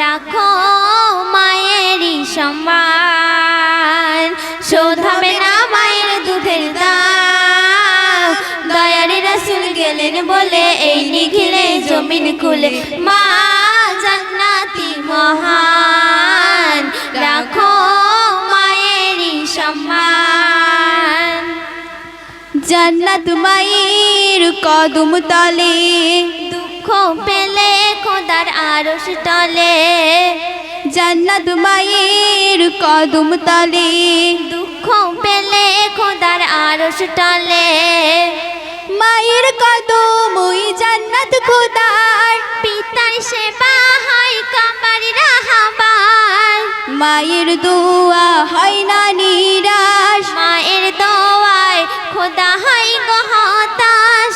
রাখো মায়েরই সম্মান। শোধ হবে না মায়ের দুধের দাম। দয়ারে রাসুল গেলেন বলে এই নিখিলে জমিন খুলে। মা জান্নাতি মহান, রাখো মায়েরই সম্মান। জান্নাত মায়ের কদম তলে দুঃখ পেলে খোদার আরশ টলে। জান্নাত মায়ের কদম তলে। দুঃখ পেলে খোদার আরশ টলে। মায়ের কদম ওই জান্নাত খোদার। পিতার সেবা হয় কাবার রাহাবার। মায়ের দোয়া হয় না নিরাশ। মায়ের দোয়ায় খোদা হয় গহতাস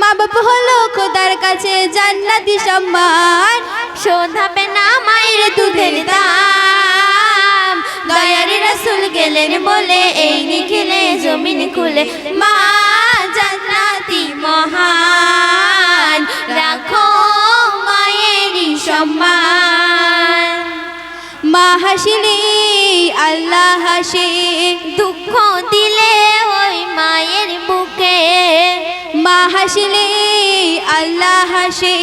মা বাপ হলো খোদার কাছে জান্নাতি সম্মান। শোধাবে না মায়ের দুধের দাম। দয়ার রাসুল গেলেন বলে এই নিখিলে জমিন খুলে। মা জান্নাতি মহান, রাখো মায়েরই সম্মান। মা হাসিলে, আল্লাহ হাসে। দুঃখ দিলে ওই মায়ের বুকে। মা হাসিলে আল্লাহ হাসে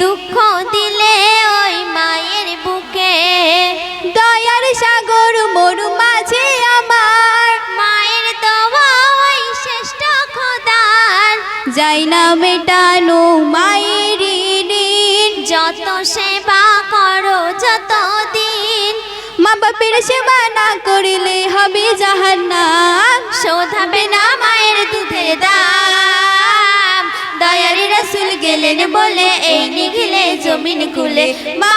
দুঃখ দিলে ওই মায়ের বুকে। দয়ার সাগর মরু মাঝে আমার, মায়ের দোয়া ওই শ্রেষ্ঠ খোদার। যাই না মেটানো মায়ের ঋণ, যত সেবা করো যত দিন মা বাপের সেবা না করিলে হবে জাহান্নাম। শোধাবে না মায়ের দুধের গেলেন বলে এই নিখিলে জমিন খুলে। মা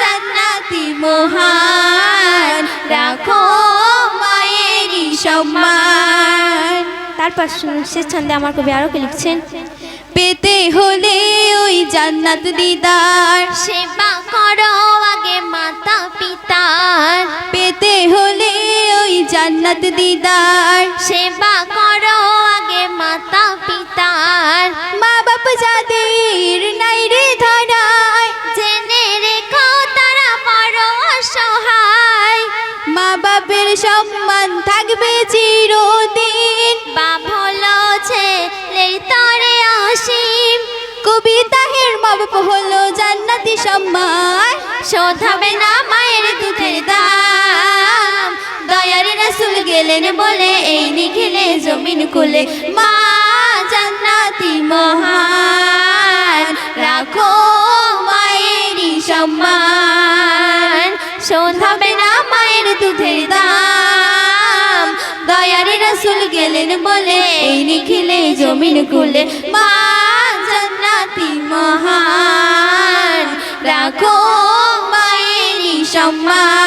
জান্নাতি মহান রাখো মায়েরই সম্মান। তারপর শেষ ছন্দে আমার কবি আরও কি লিখছেন? পেতে হলে ওই জান্নাত দিদার। সেবা করো আগে মাতা পিতার। পেতে হলে ওই জান্নাত দিদার। সেবা করো সম্মান থাকবে চিরদিন। বাপ হলো ছেলের তরে অসীম। কবিতাহের মা বাপ হলো জান্নাতি সম্মান। শোধাবে না মায়ের দুধের দাম। দয়ার রাসুল গেলেন বলে এই নিখিলে জমিন খুলে মা জান্নাতি মহান। শোধাবে না মায়ের দুধের দাম। দয়ার রাসুল গেলেন বলে, এই নিখিলে জমিন খুলে। মা জান্নাতি মহান, রাখো মায়েরই সম্মান